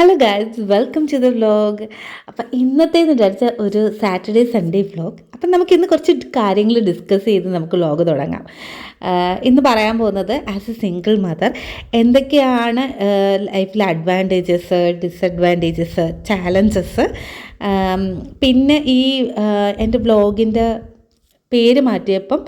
Hello guys welcome to the vlog അപ്പം ഇന്നത്തേന്ന് വിചാരിച്ച ഒരു സാറ്റർഡേ സൺഡേ വ്ലോഗ് അപ്പം നമുക്ക് ഇന്ന് കുറച്ച് കാര്യങ്ങൾ ഡിസ്കസ് ചെയ്ത് നമുക്ക് വ്ലോഗ് തുടങ്ങാം. ഇന്ന് പറയാൻ പോകുന്നത് ആസ് എ സിംഗിൾ മദർ എന്തൊക്കെയാണ് ലൈഫിലെ അഡ്വാന്റേജസ് ഡിസഡ്വാന്റേജസ് ചാലഞ്ചസ് പിന്നെ ഈ എന്റെ വ്ലോഗിന്റെ പേര് മാറ്റിയപ്പം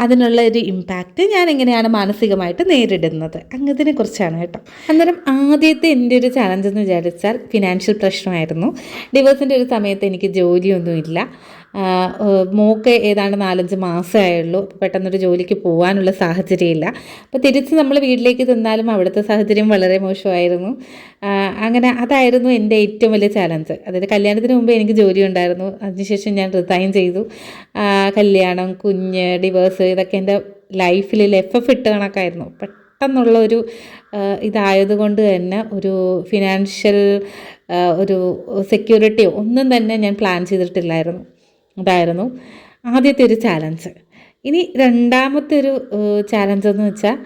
അതിനുള്ള ഒരു ഇമ്പാക്റ്റ് ഞാൻ എങ്ങനെയാണ് മാനസികമായിട്ട് നേരിടുന്നത്? അങ്ങനതിനെ കുറിച്ചാണ് കേട്ടോ. അന്നേരം ആദ്യത്തെ എന്റെ ഒരു ചലഞ്ച് എന്ന് വിചാരിച്ചാൽ ഫിനാൻഷ്യൽ പ്രശ്നമായിരുന്നു. ഡിവോഴ്സിന്റെ ഒരു സമയത്ത് എനിക്ക് ജോലിയൊന്നുമില്ല. മോക്ക് ഏതാണ്ട് നാലഞ്ച് മാസമായുള്ളൂ. പെട്ടെന്നൊരു ജോലിക്ക് പോകാനുള്ള സാഹചര്യമില്ല. അപ്പോൾ തിരിച്ച് നമ്മൾ വീട്ടിലേക്ക് ചെന്നാലും അവിടുത്തെ സാഹചര്യം വളരെ മോശമായിരുന്നു. അങ്ങനെ അതായിരുന്നു എന്റെ ഏറ്റവും വലിയ ചാലഞ്ച്. അതായത് കല്യാണത്തിന് മുമ്പ് എനിക്ക് ജോലി ഉണ്ടായിരുന്നു അതിനുശേഷം ഞാൻ റിസൈൻ ചെയ്തു. കല്യാണം കുഞ്ഞ് ഡിവേഴ്സ് ഇതൊക്കെ എന്റെ ലൈഫിൽ എഫ് എഫ് ഇട്ട് കണക്കായിരുന്നു. പെട്ടെന്നുള്ള ഒരു ഇതായതുകൊണ്ട് തന്നെ ഒരു ഫിനാൻഷ്യൽ ഒരു സെക്യൂരിറ്റിയോ ഒന്നും തന്നെ ഞാൻ പ്ലാൻ ചെയ്തിട്ടില്ലായിരുന്നു. അതായിരുന്നു ആദ്യത്തെ ഒരു ചാലഞ്ച് ഇനി രണ്ടാമത്തെ ഒരു ചാലഞ്ച് എന്ന് വെച്ചാൽ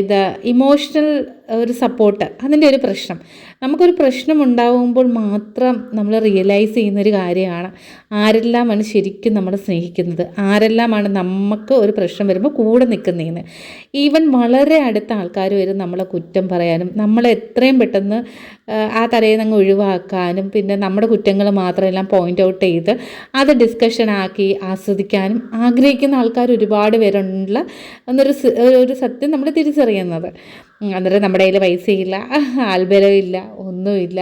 ഇത് ഇമോഷണൽ ഒരു സപ്പോർട്ട് അതിന്റെ ഒരു പ്രശ്നം. നമുക്കൊരു പ്രശ്നം ഉണ്ടാവുമ്പോൾ മാത്രം നമ്മൾ റിയലൈസ് ചെയ്യുന്നൊരു കാര്യമാണ്. ആരെല്ലാമാണ് ശരിക്കും നമ്മളെ സ്നേഹിക്കുന്നത്? ആരെല്ലാമാണ് നമുക്ക് ഒരു പ്രശ്നം വരുമ്പോൾ കൂടെ നിൽക്കുന്നതെന്ന് ഈവൻ വളരെ അടുത്ത ആൾക്കാർ വരും നമ്മളെ കുറ്റം പറയാനും നമ്മളെ എത്രയും പെട്ടെന്ന് ആ, തലയിൽ നിന്ന് ഒഴിവാക്കാനും പിന്നെ നമ്മുടെ കുറ്റങ്ങൾ മാത്രമെല്ലാം പോയിന്റ് ഔട്ട് ചെയ്ത് അത് ഡിസ്കഷൻ ആക്കി ആസ്വദിക്കാനും ആഗ്രഹിക്കുന്ന ആൾക്കാർ ഒരുപാട് പേരുള്ള എന്നൊരു ഒരു സത്യം നമ്മൾ തിരിച്ചറിയുന്നത്. അന്നേരം നമ്മുടെ കയ്യിൽ പൈസയില്ല ഇല്ല ഒന്നുമില്ല.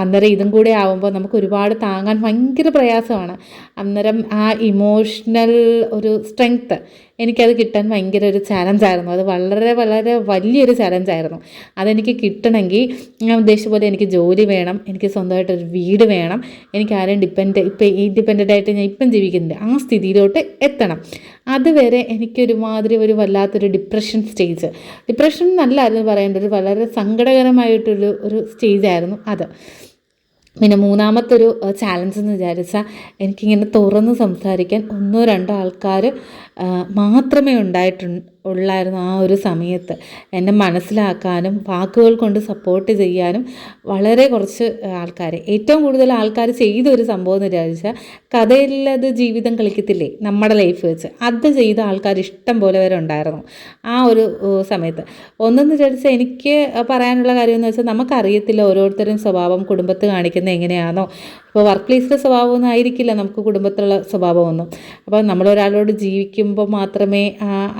അന്നേരം ഇതും കൂടെ ആവുമ്പോൾ നമുക്ക് ഒരുപാട് താങ്ങാൻ ഭയങ്കര പ്രയാസമാണ്. അന്നേരം ആ ഇമോഷണൽ ഒരു സ്ട്രെങ്ത്ത് എനിക്കത് കിട്ടാൻ ഭയങ്കര ഒരു ചാലഞ്ചായിരുന്നു അത് വളരെ വളരെ വലിയൊരു ചാലഞ്ചായിരുന്നു അതെനിക്ക് കിട്ടണമെങ്കിൽ ഞാൻ ഉദ്ദേശിച്ച പോലെ എനിക്ക് ജോലി വേണം എനിക്ക് സ്വന്തമായിട്ടൊരു വീട് വേണം എനിക്ക് ആരെയും ഡിപ്പെൻഡ് ഇപ്പം ഇൻഡിപെൻഡന്റ് ആയിട്ട് ഞാൻ ഇപ്പം ജീവിക്കുന്നുണ്ട്. ആ സ്ഥിതിയിലോട്ട് എത്തണം. അതുവരെ എനിക്കൊരുമാതിരി ഒരു വല്ലാത്തൊരു ഡിപ്രഷൻ സ്റ്റേജ് ഡിപ്രഷൻ എന്നല്ലായിരുന്നു പറയേണ്ടത് ഒരു വളരെ സങ്കടകരമായിട്ടുള്ള ഒരു സ്റ്റേജായിരുന്നു അത്. പിന്നെ മൂന്നാമത്തൊരു ചാലഞ്ച് എന്ന് വിചാരിച്ചാൽ എനിക്കിങ്ങനെ തുറന്ന് സംസാരിക്കാൻ ഒന്നോ രണ്ടോ ആൾക്കാർ മാത്രമേ ഉണ്ടായിട്ടു ഉള്ളായിരുന്നു ആ ഒരു സമയത്ത്. എന്നെ മനസ്സിലാക്കാനും വാക്കുകൾ കൊണ്ട് സപ്പോർട്ട് ചെയ്യാനും വളരെ കുറച്ച് ആൾക്കാർ ഏറ്റവും കൂടുതൽ ആൾക്കാർ ചെയ്ത ഒരു സംഭവം എന്ന് വിചാരിച്ചാൽ കഥയില്ലത് ജീവിതം കളിക്കത്തില്ലേ? നമ്മുടെ ലൈഫ് വെച്ച്. അത് ചെയ്ത ആൾക്കാർ ഇഷ്ടം പോലെ വരെ ഉണ്ടായിരുന്നു ആ ഒരു സമയത്ത്. ഒന്നെന്ന് വിചാരിച്ചാൽ എനിക്ക് പറയാനുള്ള കാര്യം എന്ന് വെച്ചാൽ നമുക്കറിയത്തില്ല ഓരോരുത്തരും സ്വഭാവം കുടുംബത്ത് കാണിക്കുന്നത് എങ്ങനെയാണോ ഇപ്പോൾ വർക്ക് പ്ലേസിലെ സ്വഭാവമൊന്നും ആയിരിക്കില്ല. നമുക്ക് കുടുംബത്തിലുള്ള സ്വഭാവമൊന്നും. അപ്പോൾ നമ്മളൊരാളോട് ജീവിക്കുമ്പോൾ മാത്രമേ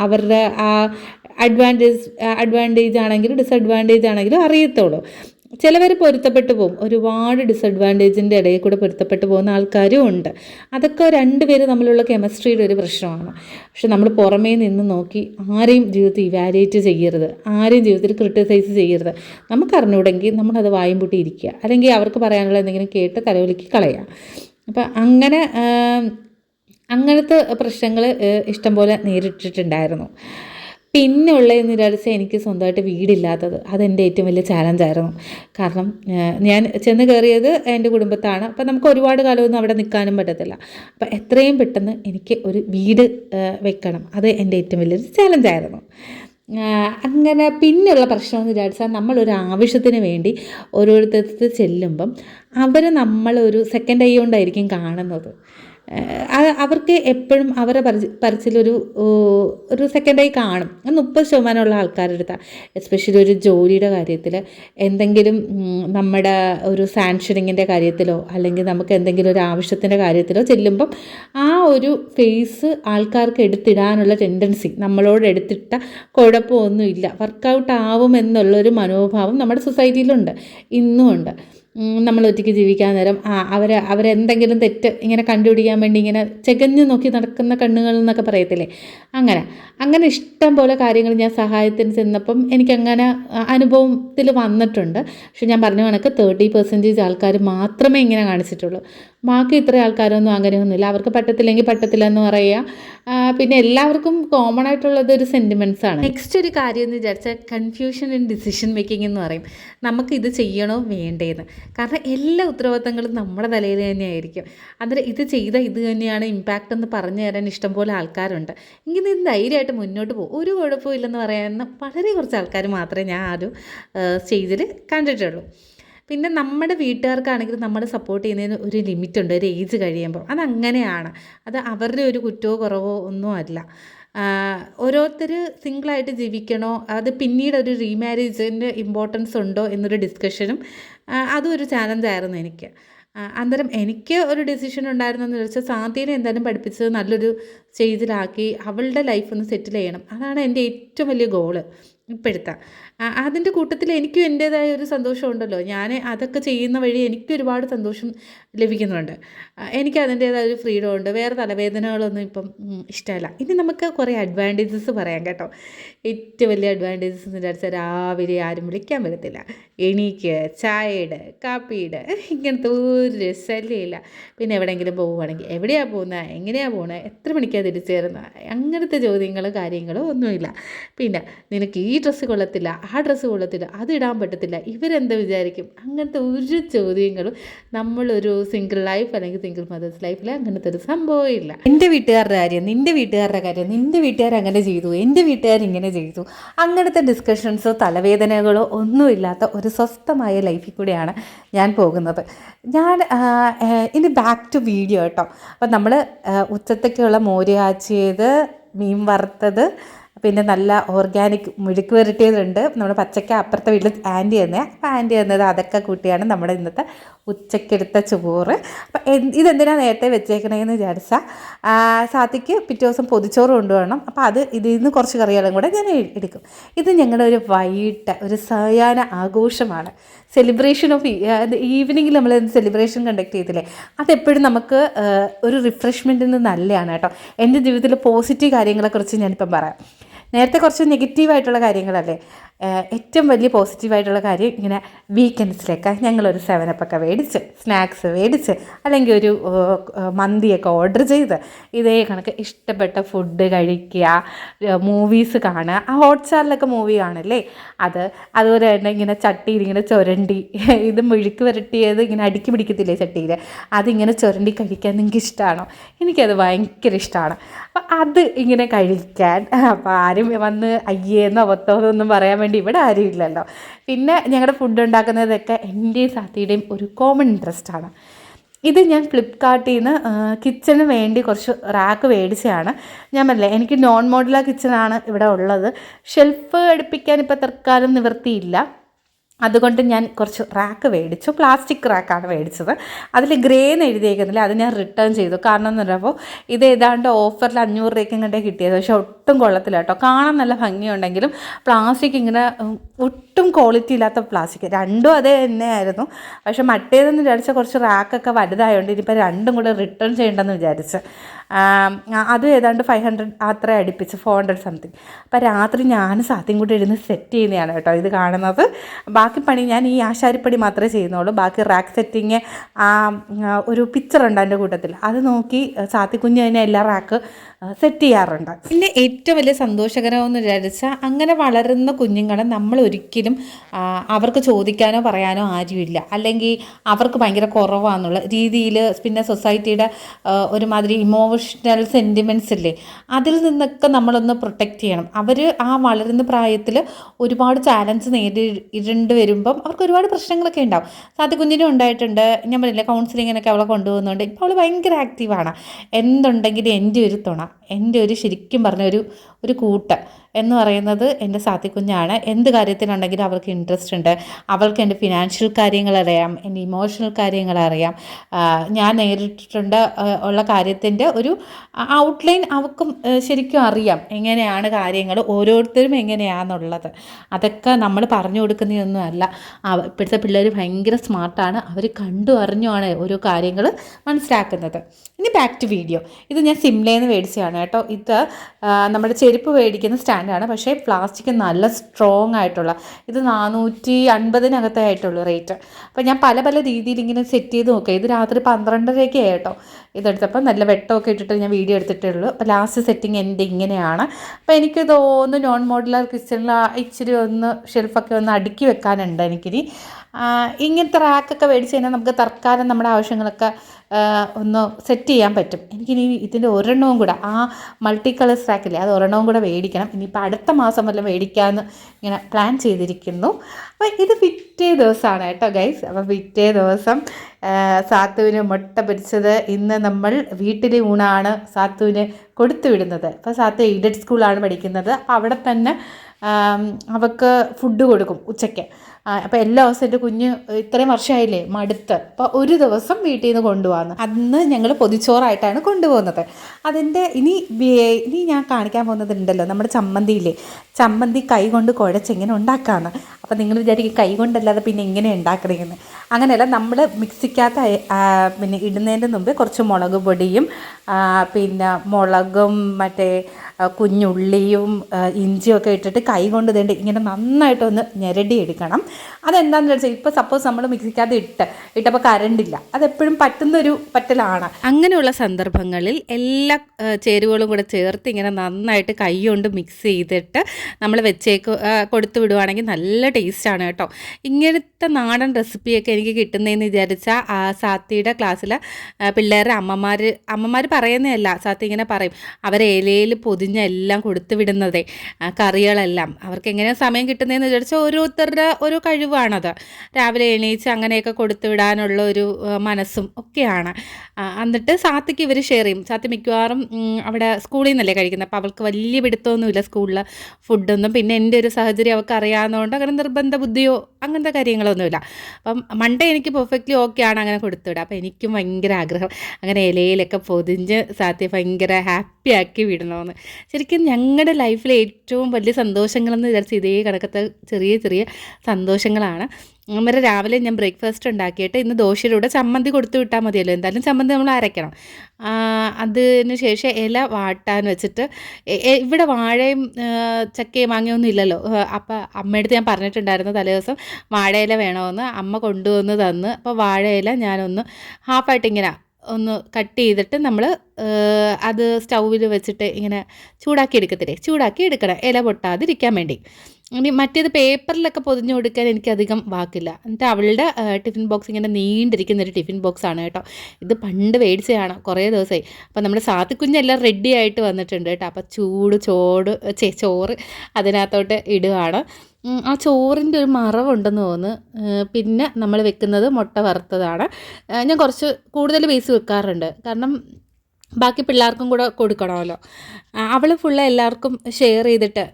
അവരുടെ ആ അഡ്വാന്റേജ് അഡ്വാന്റേജ് ആണെങ്കിലും ഡിസഡ്വാന്റേജ് ആണെങ്കിലും അറിയത്തുള്ളൂ. ചിലവർ പൊരുത്തപ്പെട്ടു പോകും. ഒരുപാട് ഡിസഡ്വാന്റേജിന്റെ ഇടയിൽ കൂടെ പൊരുത്തപ്പെട്ടു പോകുന്ന ആൾക്കാരും ഉണ്ട്. അതൊക്കെ രണ്ടുപേര് തമ്മിലുള്ള കെമിസ്ട്രിയുടെ ഒരു പ്രശ്നമാണ്. പക്ഷെ നമ്മൾ പുറമേ നിന്ന് നോക്കി ആരെയും ജീവിതത്തിൽ ഇവാലുവേറ്റ് ചെയ്യരുത്. ആരെയും ജീവിതത്തിൽ ക്രിട്ടിസൈസ് ചെയ്യരുത്. നമുക്ക് അറിഞ്ഞൂടെങ്കിൽ നമ്മളത് വായും പൂട്ടി ഇരിക്കുക. അല്ലെങ്കിൽ അവർക്ക് പറയാനുള്ള എന്തെങ്കിലും കേട്ട് തലവലിക്ക് കളയുക അപ്പം അങ്ങനെ അങ്ങനത്തെ പ്രശ്നങ്ങൾ ഇഷ്ടംപോലെ നേരിട്ടിട്ടുണ്ടായിരുന്നു. പിന്നെ ഉള്ളതെന്ന് വിചാരിച്ചാൽ എനിക്ക് സ്വന്തമായിട്ട് വീടില്ലാത്തത്. അതെന്റെ ഏറ്റവും വലിയ ചാലഞ്ചായിരുന്നു കാരണം ഞാൻ ചെന്ന് കയറിയത് എന്റെ കുടുംബത്താണ്. അപ്പം നമുക്ക് ഒരുപാട് കാലമൊന്നും അവിടെ നിൽക്കാനും പറ്റത്തില്ല. അപ്പം എത്രയും പെട്ടെന്ന് എനിക്ക് ഒരു വീട് വെക്കണം. അത് എന്റെ ഏറ്റവും വലിയൊരു ചാലഞ്ചായിരുന്നു അങ്ങനെ പിന്നെയുള്ള പ്രശ്നം എന്ന് വിചാരിച്ചാൽ നമ്മളൊരു ആവശ്യത്തിന് വേണ്ടി ഓരോരുത്തർക്ക് ചെല്ലുമ്പം അവർ നമ്മളൊരു സെക്കൻഡ് ഐ കൊണ്ടായിരിക്കും കാണുന്നത്. അവർക്ക് എപ്പോഴും അവരുടെ പരിച പറിച്ചിലൊരു ഒരു സെക്കൻഡായി കാണും. മുപ്പത് ശതമാനമുള്ള ആൾക്കാരുടെ അടുത്താണ് എസ്പെഷ്യലി ഒരു ജോലിയുടെ കാര്യത്തിൽ എന്തെങ്കിലും നമ്മുടെ ഒരു സാങ്ഷനിങ്ങിന്റെ കാര്യത്തിലോ അല്ലെങ്കിൽ നമുക്ക് എന്തെങ്കിലും ഒരു ആവശ്യത്തിന്റെ കാര്യത്തിലോ ചെല്ലുമ്പം ആ ഒരു ഫേസ് ആൾക്കാർക്ക് എടുത്തിടാനുള്ള ടെൻഡൻസി നമ്മളോട് എടുത്തിട്ട കുഴപ്പമൊന്നുമില്ല. വർക്കൗട്ട് ആവും എന്നുള്ളൊരു മനോഭാവം നമ്മുടെ സൊസൈറ്റിയിലുണ്ട് ഇന്നും ഉണ്ട് നമ്മൾ ഒറ്റയ്ക്ക് ജീവിക്കാൻ നേരം ആ അവർ അവരെന്തെങ്കിലും തെറ്റ് ഇങ്ങനെ കണ്ടുപിടിക്കാൻ വേണ്ടി ഇങ്ങനെ ചെകഞ്ഞു നോക്കി നടക്കുന്ന കണ്ണുകൾ എന്നൊക്കെ പറയത്തില്ലേ? അങ്ങനെ. അങ്ങനെ ഇഷ്ടം പോലെ കാര്യങ്ങൾ ഞാൻ സഹായത്തിന് ചെന്നപ്പം എനിക്കങ്ങനെ അനുഭവത്തിൽ വന്നിട്ടുണ്ട്. പക്ഷെ ഞാൻ പറഞ്ഞ കണക്ക് തേർട്ടി പെർസെന്റേജ് ആൾക്കാർ മാത്രമേ ഇങ്ങനെ കാണിച്ചിട്ടുള്ളൂ. ബാക്കി ഇത്ര ആൾക്കാരൊന്നും അങ്ങനെയൊന്നുമില്ല അവർക്ക് പറ്റത്തില്ലെങ്കിൽ പറ്റത്തില്ല എന്ന് പറയുക പിന്നെ എല്ലാവർക്കും കോമൺ ആയിട്ടുള്ളത് ഒരു സെന്റിമെന്റ്സ് ആണ്. നെക്സ്റ്റ് ഒരു കാര്യം എന്ന് വിചാരിച്ചാൽ കൺഫ്യൂഷൻ ഇൻ ഡിസിഷൻ മേക്കിംഗ് എന്ന് പറയും. നമുക്ക് ഇത് ചെയ്യണോ വേണ്ടേന്ന്. കാരണം എല്ലാ ഉത്തരവാദിത്തങ്ങളും നമ്മുടെ തലയിൽ തന്നെയായിരിക്കും. അന്നേരം ഇത് ചെയ്ത ഇത് തന്നെയാണ് ഇമ്പാക്റ്റ് എന്ന് പറഞ്ഞു തരാൻ ഇഷ്ടംപോലെ ആൾക്കാരുണ്ട്. എങ്കിൽ നീ ധൈര്യമായിട്ട് മുന്നോട്ട് പോകും. ഒരു കുഴപ്പമില്ലെന്ന് പറയാൻ വളരെ കുറച്ച് ആൾക്കാർ മാത്രമേ ഞാൻ ആ ഒരു സ്റ്റേജിൽ കണ്ടിട്ടുള്ളൂ. പിന്നെ നമ്മുടെ വീട്ടുകാർക്കാണെങ്കിൽ നമ്മൾ സപ്പോർട്ട് ചെയ്യുന്നതിന് ഒരു ലിമിറ്റ് ഉണ്ട് ഒരു ഏജ് കഴിയുമ്പോൾ. അതങ്ങനെയാണ്. അത് അവരുടെ ഒരു കുറ്റമോ കുറവോ ഒന്നും അല്ല. ഓരോരുത്തർ സിംഗിളായിട്ട് ജീവിക്കണോ? അത് പിന്നീട് ഒരു റീമാരേജിന്റെ ഇമ്പോർട്ടൻസ് ഉണ്ടോ എന്നൊരു ഡിസ്കഷനും അതും ഒരു ചാലഞ്ചായിരുന്നു എനിക്ക്. അന്നേരം എനിക്ക് ഒരു ഡെസിഷൻ ഉണ്ടായിരുന്നെന്ന് വെച്ചാൽ സാന്തിനെ എന്തായാലും പഠിപ്പിച്ചത് നല്ലൊരു സ്റ്റേജിലാക്കി അവളുടെ ലൈഫ് ഒന്ന് സെറ്റിൽ ചെയ്യണം. അതാണ് എന്റെ ഏറ്റവും വലിയ ഗോൾ ഇപ്പോഴത്തെ. അതിന്റെ കൂട്ടത്തിൽ എനിക്കും എന്റേതായ ഒരു സന്തോഷമുണ്ടല്ലോ. ഞാൻ അതൊക്കെ ചെയ്യുന്ന വഴി എനിക്ക് ഒരുപാട് സന്തോഷം ലഭിക്കുന്നുണ്ട്. എനിക്ക് അതിന്റേതായ ഒരു ഫ്രീഡം ഉണ്ട്. വേറെ തലവേദനകളൊന്നും ഇപ്പം ഇഷ്ടമല്ല. ഇനി നമുക്ക് കുറേ അഡ്വാന്റേജസ് പറയാം കേട്ടോ. ഏറ്റവും വലിയ അഡ്വാന്റേജസ് എന്ന് വിചാരിച്ചാൽ രാവിലെ ആരും വിളിക്കാൻ പറ്റത്തില്ല എണീക്ക് ചായയുടെ കാപ്പിയുടെ ഇങ്ങനത്തെ ഒരു ഇല്ല പിന്നെ എവിടെയെങ്കിലും പോവുകയാണെങ്കിൽ എവിടെയാണ് പോകുന്നത് എങ്ങനെയാണ് പോകുന്നത് എത്ര മണിക്കാണ് തിരിച്ചു അങ്ങനത്തെ ചോദ്യങ്ങളോ കാര്യങ്ങളോ ഒന്നുമില്ല. പിന്നെ നിനക്ക് ഈ ഡ്രസ്സ് കൊള്ളത്തില്ല ആ ഡ്രസ്സ് കൊള്ളത്തില്ല അത് ഇടാൻ പറ്റത്തില്ല. ഇവരെന്താ വിചാരിക്കും? അങ്ങനത്തെ ഒരു ചോദ്യങ്ങളും നമ്മളൊരു സിംഗിൾ ലൈഫ് അല്ലെങ്കിൽ സിംഗിൾ മദേഴ്സ് ലൈഫിൽ അങ്ങനത്തെ ഒരു സംഭവം ഇല്ല. എന്റെ വീട്ടുകാരുടെ കാര്യം നിന്റെ വീട്ടുകാരുടെ കാര്യം നിന്റെ വീട്ടുകാർ അങ്ങനെ ചെയ്തു എന്റെ വീട്ടുകാർ ഇങ്ങനെ ചെയ്തു. അങ്ങനത്തെ ഡിസ്കഷൻസോ തലവേദനകളോ ഒന്നുമില്ലാത്ത ഒരു സ്വസ്ഥമായ ലൈഫിൽ കൂടെയാണ് ഞാൻ പോകുന്നത്. ഞാൻ ഇനി ബാക്ക് ടു വീഡിയോ കേട്ടോ അപ്പം നമ്മൾ ഉച്ചത്തേക്കുള്ള മോര് കാച്ചിയത് മീൻ വറുത്തത് പിന്നെ നല്ല ഓർഗാനിക് മുഴുക്ക് വരട്ടിയതുണ്ട് നമ്മുടെ പച്ചക്ക അപ്പുറത്തെ വീട്ടിൽ ആന്റി തന്നെ അപ്പോൾ ആന്റി തന്നത് അതൊക്കെ കൂട്ടിയാണ് നമ്മുടെ ഇന്നത്തെ ഉച്ചക്കെടുത്ത ചോറ്. അപ്പം ഇതെന്തിനാണ് നേരത്തെ വെച്ചേക്കണേന്ന് വിചാരിച്ചാൽ സാത്തിക്ക് പിറ്റേ ദിവസം പൊതിച്ചോറ് കൊണ്ടുപോകണം. അപ്പോൾ അത് ഇതിൽ നിന്ന് കുറച്ച് കറികളും കൂടെ ഞാൻ എടുക്കും. ഇത് ഞങ്ങളുടെ ഒരു വൈകിട്ട് ഒരു സയാന ആഘോഷമാണ്. സെലിബ്രേഷൻ ഓഫ് ഈവനിങ്ങിൽ നമ്മൾ സെലിബ്രേഷൻ കണ്ടക്ട് ചെയ്തില്ലേ? അതെപ്പോഴും നമുക്ക് ഒരു ഒരു റിഫ്രഷ്മെന്റിന് നല്ലതാണ് കേട്ടോ. എന്റെ ജീവിതത്തിലെ പോസിറ്റീവ് കാര്യങ്ങളെക്കുറിച്ച് ഞാനിപ്പം പറയാം. നേരത്തെ കുറച്ച് നെഗറ്റീവായിട്ടുള്ള കാര്യങ്ങളല്ലേ? ഏറ്റവും വലിയ പോസിറ്റീവായിട്ടുള്ള കാര്യം ഇങ്ങനെ വീക്കെൻഡ്സിലൊക്കെ ഞങ്ങളൊരു സെവനപ്പൊക്കെ മേടിച്ച് സ്നാക്സ് മേടിച്ച് അല്ലെങ്കിൽ ഒരു മന്തിയൊക്കെ ഓർഡർ ചെയ്ത് ഇതേ കണക്ക് ഇഷ്ടപ്പെട്ട ഫുഡ് കഴിക്കുക മൂവീസ് കാണുക. ആ ഹോട്ട്സ്റ്റാറിലൊക്കെ മൂവി കാണല്ലേ? അത് അതുപോലെ തന്നെ ഇങ്ങനെ ചട്ടിയിൽ ഇങ്ങനെ ചുരണ്ടി ഇത് മുഴുക്ക് വരട്ടിയത് ഇങ്ങനെ അടുക്കി പിടിക്കത്തില്ലേ ചട്ടിയിൽ അതിങ്ങനെ ചുരണ്ടി കഴിക്കാൻ നിങ്ങൾക്ക് ഇഷ്ടമാണോ എനിക്കത് ഭയങ്കര ഇഷ്ടമാണ് അപ്പം അത് ഇങ്ങനെ കഴിക്കാൻ അപ്പോൾ വന്ന് അയ്യേന്നോ പത്തോ ഒന്നും പറയാൻ വേണ്ടി ഇവിടെ ആരും ഇല്ലല്ലോ. പിന്നെ ഞങ്ങളുടെ ഫുഡ് ഉണ്ടാക്കുന്നതൊക്കെ എന്റെയും സാത്തിയുടെയും ഒരു കോമൺ ഇൻട്രസ്റ്റ് ആണ്. ഇത് ഞാൻ ഫ്ലിപ്കാർട്ടിൽ നിന്ന് കിച്ചണിന് വേണ്ടി കുറച്ച് റാക്ക് മേടിച്ചതാണ് ഞാൻ പറഞ്ഞില്ലേ എനിക്ക് നോൺ മോഡുലാർ കിച്ചണാണ് ഇവിടെ ഉള്ളത്. ഷെൽഫ് അടുപ്പിക്കാൻ ഇപ്പോൾ തൽക്കാലം നിവൃത്തിയില്ല. അതുകൊണ്ട് ഞാൻ കുറച്ച് റാക്ക് മേടിച്ചു. പ്ലാസ്റ്റിക് റാക്കാണ് മേടിച്ചത്. അതിൽ ഗ്രേ എന്ന് എഴുതിയേക്കുന്നില്ല. അത് ഞാൻ റിട്ടേൺ ചെയ്തു. കാരണം എന്ന് പറയുമ്പോൾ ഇത് ഏതാണ്ട് ഓഫറിൽ അഞ്ഞൂറ് രൂപയ്ക്കും കണ്ടേ കിട്ടിയത്. പക്ഷേ ഒട്ടും കൊള്ളത്തില്ല കേട്ടോ. കാണാൻ നല്ല ഭംഗിയുണ്ടെങ്കിലും പ്ലാസ്റ്റിക് ഇങ്ങനെ ഒട്ടും ക്വാളിറ്റി ഇല്ലാത്ത പ്ലാസ്റ്റിക് രണ്ടും അതേ തന്നെയായിരുന്നു. പക്ഷേ മറ്റേതെന്ന് വിചാരിച്ചാൽ കുറച്ച് റാക്കൊക്കെ വലുതായതുകൊണ്ട് ഇനിയിപ്പോൾ രണ്ടും കൂടെ റിട്ടേൺ ചെയ്യേണ്ടെന്ന് വിചാരിച്ച്. അതും ഏതാണ്ട് ഫൈവ് ഹൺഡ്രഡ് അത്ര അടുപ്പിച്ച് ഫോർ ഹൺഡ്രഡ് സംതിങ് അപ്പോൾ രാത്രി ഞാൻ സാത്യം കൂടി ഇരുന്ന് സെറ്റ് ചെയ്യുന്നതാണ് കേട്ടോ ഇത് കാണുന്നത്. ബാക്കി പണി ഞാൻ ഈ ആശാരിപ്പണി മാത്രമേ ചെയ്യുന്നുള്ളൂ. ബാക്കി റാക്ക് സെറ്റിങ് ഒരു പിക്ചർ ഉണ്ട് എന്റെ കൂട്ടത്തിൽ. അത് നോക്കി സാത്തി കുഞ്ഞ് തന്നെ എല്ലാ റാക്ക് സെറ്റ് ചെയ്യാറുണ്ട്. പിന്നെ ഏറ്റവും വലിയ സന്തോഷകരമെന്ന് വിചാരിച്ചാൽ അങ്ങനെ വളരുന്ന കുഞ്ഞുങ്ങളെ നമ്മൾ ഒരിക്കലും അവർക്ക് ചോദിക്കാനോ പറയാനോ ആരുമില്ല. അല്ലെങ്കിൽ അവർക്ക് ഭയങ്കര കുറവാന്നുള്ള രീതിയിൽ പിന്നെ സൊസൈറ്റിയുടെ ഒരുമാതിരി ഇമോഷണൽ സെന്റിമെന്റ്സ് ഇല്ലേ അതിൽ നിന്നൊക്കെ നമ്മളൊന്ന് പ്രൊട്ടക്റ്റ് ചെയ്യണം. അവർ ആ വളരുന്ന പ്രായത്തിൽ ഒരുപാട് ചാലഞ്ച് നേരിടേണ്ടി വരുമ്പം അവർക്ക് ഒരുപാട് പ്രശ്നങ്ങളൊക്കെ ഉണ്ടാവും. സാധ്യ കുഞ്ഞിനും ഉണ്ടായിട്ടുണ്ട് ഞാൻ പറഞ്ഞില്ലേ കൗൺസിലിങ്ങിനൊക്കെ അവളെ കൊണ്ടുപോകുന്നുണ്ട്. ഇപ്പോൾ അവൾ ഭയങ്കര ആക്റ്റീവാണ് എന്തുണ്ടെങ്കിലും എന്റെ ഒരു തുണ. എന്റെ ഒരു ശരിക്കും പറഞ്ഞ ഒരു ഒരു കൂട്ട് എന്ന് പറയുന്നത് എന്റെ സാത്തി കുഞ്ഞാണ് എന്ത് കാര്യത്തിനുണ്ടെങ്കിലും അവർക്ക് ഇൻട്രസ്റ്റ് ഉണ്ട്. അവൾക്ക് എന്റെ ഫിനാൻഷ്യൽ കാര്യങ്ങൾ അറിയാം എന്റെ ഇമോഷണൽ കാര്യങ്ങൾ അറിയാം. ഞാൻ നേരിട്ടിട്ടുണ്ട് ഉള്ള കാര്യത്തിന്റെ ഒരു ഔട്ട്ലൈൻ അവൾക്കും ആ, ശരിക്കും അറിയാം എങ്ങനെയാണ് കാര്യങ്ങൾ ഓരോരുത്തരും എങ്ങനെയാണെന്നുള്ളത് അതൊക്കെ നമ്മൾ പറഞ്ഞു കൊടുക്കുന്നതൊന്നും അല്ല. അവ- ഇപ്പോഴത്തെ പിള്ളേർ ഭയങ്കര സ്മാർട്ടാണ് അവർ കണ്ടു അറിഞ്ഞുമാണ് ഓരോ കാര്യങ്ങൾ മനസ്സിലാക്കുന്നത്. ഇനി ബാക്ക് ടു വീഡിയോ ഇത് ഞാൻ സിംലയിൽ നിന്ന് മേടിച്ചതാണ് കേട്ടോ. ഇത് നമ്മുടെ ചെരുപ്പ് മേടിക്കുന്ന സ്റ്റാൻഡാണ് പക്ഷേ പ്ലാസ്റ്റിക് നല്ല സ്ട്രോങ് ആയിട്ടുള്ള ഇത് നാനൂറ്റി അൻപതിനകത്തേ ആയിട്ടുള്ളൂ റേറ്റ് അപ്പോൾ ഞാൻ പല പല രീതിയിൽ ഇങ്ങനെ സെറ്റ് ചെയ്ത് നോക്കുക ഇത് രാത്രി പന്ത്രണ്ടരയൊക്കെ ആയിട്ടോ. ഇതെടുത്തപ്പോൾ നല്ല വെട്ടമൊക്കെ ഇട്ടിട്ട് ഞാൻ വീഡിയോ എടുത്തിട്ടേ ഉള്ളൂ അപ്പോൾ ലാസ്റ്റ് സെറ്റിംഗ് എന്റെ ഇങ്ങനെയാണ്. അപ്പോൾ എനിക്ക് തോന്നുന്നു നോൺ മോഡുലാർ കിച്ചണിൽ ഇച്ചിരി ഒന്ന് ഷെൽഫൊക്കെ ഒന്ന് അടുക്കി വെക്കാനുണ്ട് എനിക്കിനി. ഇങ്ങനത്തെ റാക്കൊക്കെ മേടിച്ച് കഴിഞ്ഞാൽ നമുക്ക് തൽക്കാലം നമ്മുടെ ആവശ്യങ്ങളൊക്കെ ഒന്ന് സെറ്റ് ചെയ്യാൻ പറ്റും. എനിക്കിനി ഇതിന്റെ ഒരെണ്ണവും കൂടെ ആ മൾട്ടി കളേഴ്സ് റാക്കില്ലേ അത് ഒരെണ്ണവും കൂടെ മേടിക്കണം. ഇനിയിപ്പോൾ അടുത്ത മാസം വല്ലതും മേടിക്കാമെന്ന് ഇങ്ങനെ പ്ലാൻ ചെയ്തിരിക്കുന്നു. അപ്പോൾ ഇത് പിറ്റേ ദിവസമാണ് കേട്ടോ ഗൈസ് അപ്പോൾ പിറ്റേ ദിവസം സാത്തുവിന് മുട്ട പൊരിച്ചത് ഇന്ന് നമ്മൾ വീട്ടിലെ ഊണാണ് സാത്തുവിന് കൊടുത്തു വിടുന്നത്. അപ്പോൾ സാത്തു എയ്ഡഡ് സ്കൂളാണ് പഠിക്കുന്നത്. അപ്പോൾ അവിടെ തന്നെ അവൾക്ക് ഫുഡ് കൊടുക്കും ഉച്ചയ്ക്ക്. അപ്പോൾ എല്ലാ ദിവസവും എന്റെ കുഞ്ഞ് ഇത്രയും വർഷമായില്ലേ മടുത്ത്. അപ്പോൾ ഒരു ദിവസം വീട്ടിൽ നിന്ന് കൊണ്ടുപോകുന്നു. അന്ന് ഞങ്ങൾ പൊതിച്ചോറായിട്ടാണ് കൊണ്ടുപോകുന്നത്. അതിന്റെ ഇനി ഇനി ഞാൻ കാണിക്കാൻ പോകുന്നതുണ്ടല്ലോ നമ്മുടെ ചമ്മന്തിയില്ലേ? ചമ്മന്തി കൈ കൊണ്ട് കുഴച്ച് എങ്ങനെ ഉണ്ടാക്കാമെന്ന് അപ്പോൾ നിങ്ങൾ വിചാരിക്കും കൈ കൊണ്ടല്ലാതെ പിന്നെ എങ്ങനെ ഉണ്ടാക്കണമെന്ന് അങ്ങനെയല്ല നമ്മൾ മിക്സിക്കകത്ത് പിന്നെ ഇടുന്നതിന്റെ മുമ്പ് കുറച്ച് മുളക് പൊടിയും പിന്നെ മുളകും മറ്റേ കുഞ്ഞുള്ളിയും ഇഞ്ചിയൊക്കെ ഇട്ടിട്ട് കൈ കൊണ്ട് ഇതേണ്ട ഇങ്ങനെ നന്നായിട്ടൊന്ന് ഞെരടി എടുക്കണം അതെന്താണെന്ന് വെച്ചാൽ ഇപ്പോൾ സപ്പോസ് നമ്മൾ മിക്സിക്കകത്ത് ഇട്ട് ഇട്ടപ്പോൾ കരണ്ടില്ല. അതെപ്പോഴും പറ്റുന്നൊരു പറ്റലാണ്. അങ്ങനെയുള്ള സന്ദർഭങ്ങളിൽ എല്ലാ ചേരുവകളും കൂടെ ചേർത്ത് ഇങ്ങനെ നന്നായിട്ട് കൈ കൊണ്ട് മിക്സ് ചെയ്തിട്ട് നമ്മൾ വെച്ചേക്ക് കൊടുത്തു വിടുവാണെങ്കിൽ നല്ല ടേസ്റ്റാണ് കേട്ടോ. ഇങ്ങനത്തെ നാടൻ റെസിപ്പിയൊക്കെ എനിക്ക് കിട്ടുന്നതെന്ന് വിചാരിച്ചാൽ ആ സാത്തിയുടെ ക്ലാസ്സിൽ പിള്ളേരുടെ അമ്മമാർ അമ്മമാർ പറയുന്നതല്ല സാത്തി ഇങ്ങനെ പറയും അവർ ഇലയിൽ പൊതിഞ്ഞ എല്ലാം കൊടുത്തു വിടുന്നതേ കറികളെല്ലാം. അവർക്ക് എങ്ങനെയാണ് സമയം കിട്ടുന്നതെന്ന് വിചാരിച്ചാൽ ഓരോരുത്തരുടെ ഒരു കഴിവാണത്. രാവിലെ എണീച്ച് അങ്ങനെയൊക്കെ കൊടുത്തു വിടാനുള്ള ഒരു മനസ്സും ഒക്കെയാണ്. എന്നിട്ട് സാത്തിക്ക് ഇവർ ഷെയർ ചെയ്യും സാത്തി മിക്കവാറും അവിടെ സ്കൂളിൽ നിന്നല്ലേ കഴിക്കുന്നത് അപ്പോൾ അവൾക്ക് വലിയ പിടുത്തമൊന്നുമില്ല സ്കൂളിൽ ഫുഡൊന്നും. പിന്നെ എന്റെ ഒരു സാഹചര്യം അവൾക്ക് അറിയാവുന്നതുകൊണ്ട് അങ്ങനെ നിർബന്ധ ബുദ്ധിയോ അങ്ങനത്തെ കാര്യങ്ങളൊന്നുമില്ല. അപ്പം മണ്ടേ എനിക്ക് പെർഫെക്റ്റ്ലി ഓക്കെ ആണ് അങ്ങനെ കൊടുത്തുവിടുക. അപ്പോൾ എനിക്കും ഭയങ്കര ആഗ്രഹം. അങ്ങനെ ഇലയിലൊക്കെ പൊതിഞ്ഞ് സാത്യ ഭയങ്കര ഹാപ്പി ആക്കി വിടണമെന്ന് ശരിക്കും ഞങ്ങളുടെ ലൈഫിലെ ഏറ്റവും വലിയ സന്തോഷങ്ങളെന്ന് വിചാരിച്ച ഇതേ കണക്കത്തെ ചെറിയ ചെറിയ സന്തോഷങ്ങളാണ്. അന്നേരം രാവിലെ ഞാൻ ബ്രേക്ക്ഫാസ്റ്റ് ഉണ്ടാക്കിയിട്ട് ഇന്ന് ദോശയുടെ കൂടെ ചമ്മന്തി കൊടുത്തു വിട്ടാൽ മതിയല്ലോ. എന്തായാലും ചമ്മന്തി നമ്മൾ അരയ്ക്കണം. അതിന് ശേഷം ഇല വാട്ടാൻ വെച്ചിട്ട് ഇവിടെ വാഴയും ചക്കയും മാങ്ങയൊന്നും ഇല്ലല്ലോ. അപ്പം അമ്മയടുത്ത് ഞാൻ പറഞ്ഞിട്ടുണ്ടായിരുന്നു തലേദിവസം വാഴയില വേണമെന്ന് അമ്മ കൊണ്ടുവന്ന് തന്ന്. അപ്പോൾ വാഴയില ഞാനൊന്ന് ഹാഫായിട്ട് ഇങ്ങനെ ഒന്ന് കട്ട് ചെയ്തിട്ട് നമ്മൾ അത് സ്റ്റൗവിൽ വെച്ചിട്ട് ഇങ്ങനെ ചൂടാക്കി എടുക്കത്തില്ലേ? ചൂടാക്കി എടുക്കണം. ഇല പൊട്ടാതിരിക്കാൻ വേണ്ടി. ഇനി മറ്റേത് പേപ്പറിലൊക്കെ പൊതിഞ്ഞു കൊടുക്കാൻ എനിക്ക് അധികം വാക്കില്ല. എന്നിട്ട് അവളുടെ ടിഫിൻ ബോക്സ് ഇങ്ങനെ നീണ്ടിരിക്കുന്ന ഒരു ടിഫിൻ ബോക്സ് ആണ് കേട്ടോ. ഇത് പണ്ട് മേടിച്ചതാണ് കുറേ ദിവസമായി. അപ്പോൾ നമ്മുടെ സാത്തിക്കുഞ്ഞെല്ലാം റെഡി ആയിട്ട് വന്നിട്ടുണ്ട് കേട്ടോ. അപ്പോൾ ചൂട് ചോട് ചേ ചോറ് അതിനകത്തോട്ട് ഇടുകയാണ് ആ ചോറിന്റെ ഒരു മറവുണ്ടെന്ന് തോന്നുന്നു. പിന്നെ നമ്മൾ വെക്കുന്നത് മുട്ട വറുത്തതാണ്. ഞാൻ കുറച്ച് കൂടുതൽ പീസ് വെക്കാറുണ്ട്. കാരണം ബാക്കി പിള്ളേർക്കും കൂടെ കൊടുക്കണമല്ലോ. അവൾ ഫുള്ള് എല്ലാവർക്കും ഷെയർ ചെയ്തിട്ട്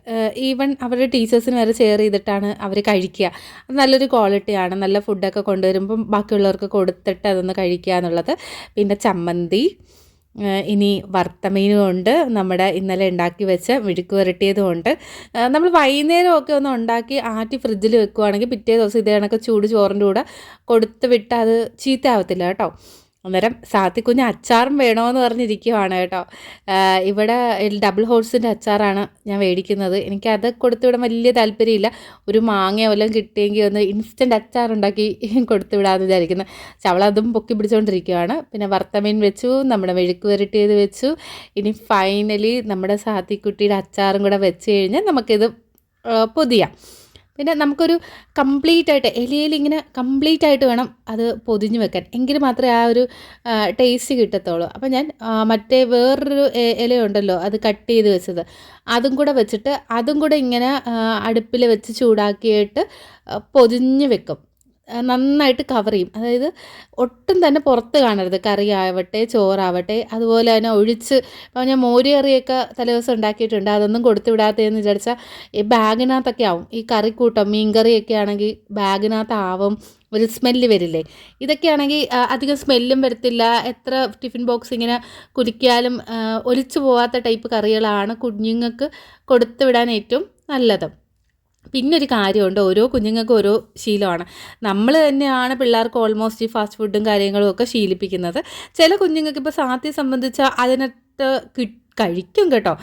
ഈവൻ അവരുടെ ടീച്ചേഴ്സിന് വരെ ഷെയർ ചെയ്തിട്ടാണ് അവർ കഴിക്കുക. അത് നല്ലൊരു ക്വാളിറ്റിയാണ് നല്ല ഫുഡൊക്കെ കൊണ്ടുവരുമ്പം ബാക്കിയുള്ളവർക്ക് കൊടുത്തിട്ട് അതൊന്ന് കഴിക്കുക എന്നുള്ളത്. പിന്നെ ചമ്മന്തി ഇനി വറുത്തമീനും ഉണ്ട്. നമ്മുടെ ഇന്നലെ ഉണ്ടാക്കി വെച്ച മെഴുക്ക് പുരട്ടിയതുമുണ്ട് നമ്മൾ വൈകുന്നേരമൊക്കെ ഒന്ന് ഉണ്ടാക്കി ആറ്റി ഫ്രിഡ്ജിൽ വെക്കുവാണെങ്കിൽ പിറ്റേ ദിവസം ഇതേ കണക്ക് ചൂട് ചോറിന്റെ കൂടെ കൊടുത്ത് വിട്ട് അത് ചീത്തയാവത്തില്ല കേട്ടോ. അന്നേരം സാത്തിക്കുഞ്ഞ് അച്ചാറും വേണമെന്ന് പറഞ്ഞിരിക്കുവാണ് കേട്ടോ. ഇവിടെ ഡബിൾ ഹോഴ്സിന്റെ അച്ചാറാണ് ഞാൻ മേടിക്കുന്നത് എനിക്ക് അത് കൊടുത്തുവിടാൻ വലിയ താല്പര്യമില്ല. ഒരു മാങ്ങയോ വല്ലതും കിട്ടിയെങ്കിൽ ഒന്ന് ഇൻസ്റ്റന്റ് അച്ചാറുണ്ടാക്കി കൊടുത്തു കൊടുത്തുവിടാമെന്ന് വിചാരിക്കുന്നത് പക്ഷെ അവളതും പൊക്കി പിടിച്ചുകൊണ്ടിരിക്കുകയാണ് പിന്നെ വർത്തമീൻ വെച്ചു നമ്മുടെ മെഴുക്ക് വരട്ടിയത് വെച്ചു. ഇനി ഫൈനലി നമ്മുടെ സാത്തിക്കുട്ടിയുടെ അച്ചാറും കൂടെ വെച്ച് കഴിഞ്ഞാൽ നമുക്കിത് പൊതിയാം. പിന്നെ നമുക്കൊരു കംപ്ലീറ്റ് ആയിട്ട് ഇലയിൽ ഇങ്ങനെ കംപ്ലീറ്റ് ആയിട്ട് വേണം അത് പൊതിഞ്ഞ് വെക്കാൻ. എങ്കിൽ മാത്രമേ ആ ഒരു ടേസ്റ്റ് കിട്ടത്തുള്ളൂ. അപ്പോൾ ഞാൻ മറ്റേ വേറൊരു ഇലയുണ്ടല്ലോ അത് കട്ട് ചെയ്ത് വെച്ചത്. അതും കൂടെ വെച്ചിട്ട് അതും കൂടെ ഇങ്ങനെ അടുപ്പിൽ വെച്ച് ചൂടാക്കിയിട്ട് പൊതിഞ്ഞു വെക്കും. നന്നായിട്ട് കവർ ചെയ്യും. അതായത് ഒട്ടും തന്നെ പുറത്ത് കാണരുത്. കറി ആവട്ടെ ചോറാവട്ടെ അതുപോലെ തന്നെ ഒഴിച്ച് ഇപ്പോൾ ഞാൻ മോര് കറിയൊക്കെ തലേദിവസം ഉണ്ടാക്കിയിട്ടുണ്ട്. അതൊന്നും കൊടുത്തു വിടാത്തതെന്ന് വിചാരിച്ചാൽ ഈ ബാഗിനകത്തൊക്കെ ആവും. ഈ കറിക്കൂട്ടം മീൻ കറിയൊക്കെ ആണെങ്കിൽ ബാഗിനകത്താവും. ഒരു സ്മെല്ല് വരില്ലേ? ഇതൊക്കെയാണെങ്കിൽ അധികം സ്മെല്ലും വരത്തില്ല. എത്ര ടിഫിൻ ബോക്സ് ഇങ്ങനെ കുലിക്കാലും ആ, ഒലിച്ചു പോവാത്ത ടൈപ്പ് കറികളാണ് കുഞ്ഞുങ്ങൾക്ക് കൊടുത്തു വിടാൻ ഏറ്റവും നല്ലത്. പിന്നെ ഒരു കാര്യമുണ്ട്. ഓരോ കുഞ്ഞുങ്ങൾക്കും ഓരോ ശീലമാണ്. നമ്മൾ തന്നെയാണ് പിള്ളേർക്ക് ഓൾമോസ്റ്റ് ഈ ഫാസ്റ്റ് ഫുഡും കാര്യങ്ങളും ഒക്കെ ശീലിപ്പിക്കുന്നത്. ചില കുഞ്ഞുങ്ങൾക്ക് ഇപ്പോൾ സാധ്യത സംബന്ധിച്ച അതിനകത്ത് കി കഴിക്കും കേട്ടോ.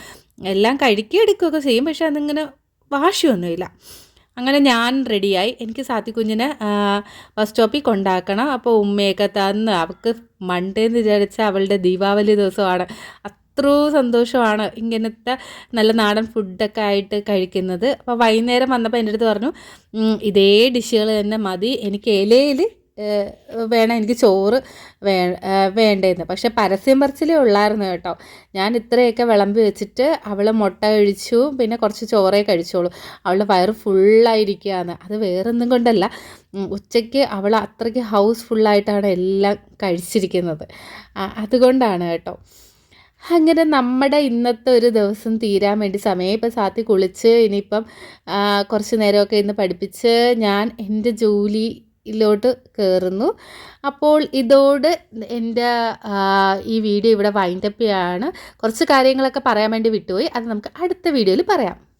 എല്ലാം കഴിക്കുക എടുക്കുകയൊക്കെ ചെയ്യും. പക്ഷെ അതിങ്ങനെ വാശിയൊന്നുമില്ല. അങ്ങനെ ഞാൻ റെഡിയായി എനിക്ക് സാത്തി കുഞ്ഞിനെ ബസ് സ്റ്റോപ്പിൽ കൊണ്ടാക്കണം. അപ്പോൾ ഉമ്മയൊക്കെ തന്ന് അവൾക്ക് മണ്ടേന്ന് വിചാരിച്ച അവളുടെ ദീപാവലി ദിവസമാണ്. അത്രയും സന്തോഷമാണ് ഇങ്ങനത്തെ നല്ല നാടൻ ഫുഡൊക്കെ ആയിട്ട് കഴിക്കുന്നത്. അപ്പോൾ വൈകുന്നേരം വന്നപ്പോൾ എന്റെ അടുത്ത് പറഞ്ഞു ഇതേ ഡിഷുകൾ തന്നെ മതി. എനിക്ക് ഇലയിൽ വേണം എനിക്ക് ചോറ് വേ വേണ്ടേന്ന്. പക്ഷെ പരസ്യം പറച്ചിലേ ഉള്ളായിരുന്നു കേട്ടോ. ഞാൻ ഇത്രയൊക്കെ വിളമ്പി വെച്ചിട്ട് അവൾ മുട്ട കഴിച്ചു. പിന്നെ കുറച്ച് ചോറേ കഴിച്ചോളൂ. അവളുടെ വയറ് ഫുള്ളായിരിക്കുകയാണ്. അത് വേറൊന്നും കൊണ്ടല്ല. ഉച്ചയ്ക്ക് അവൾ അത്രയ്ക്ക് ഹൗസ് ഫുള്ളായിട്ടാണ് എല്ലാം കഴിച്ചിരിക്കുന്നത്. അതുകൊണ്ടാണ് കേട്ടോ. അങ്ങനെ നമ്മുടെ ഇന്നത്തെ ഒരു ദിവസം തീരാൻ വേണ്ടി സമയം ഇപ്പം സാത്തി കുളിച്ച് ഇനിയിപ്പം കുറച്ച് നേരമൊക്കെ ഇന്ന് പഠിപ്പിച്ച് ഞാൻ എന്റെ ജോലി ോട്ട് കയറുന്നു. അപ്പോൾ ഇതോട് എന്റെ ഈ വീഡിയോ ഇവിടെ വൈൻഡപ്പ് ചെയ്യാണ്. കുറച്ച് കാര്യങ്ങളൊക്കെ പറയാൻ വേണ്ടി വിട്ടുപോയി. അത് നമുക്ക് അടുത്ത വീഡിയോയിൽ പറയാം.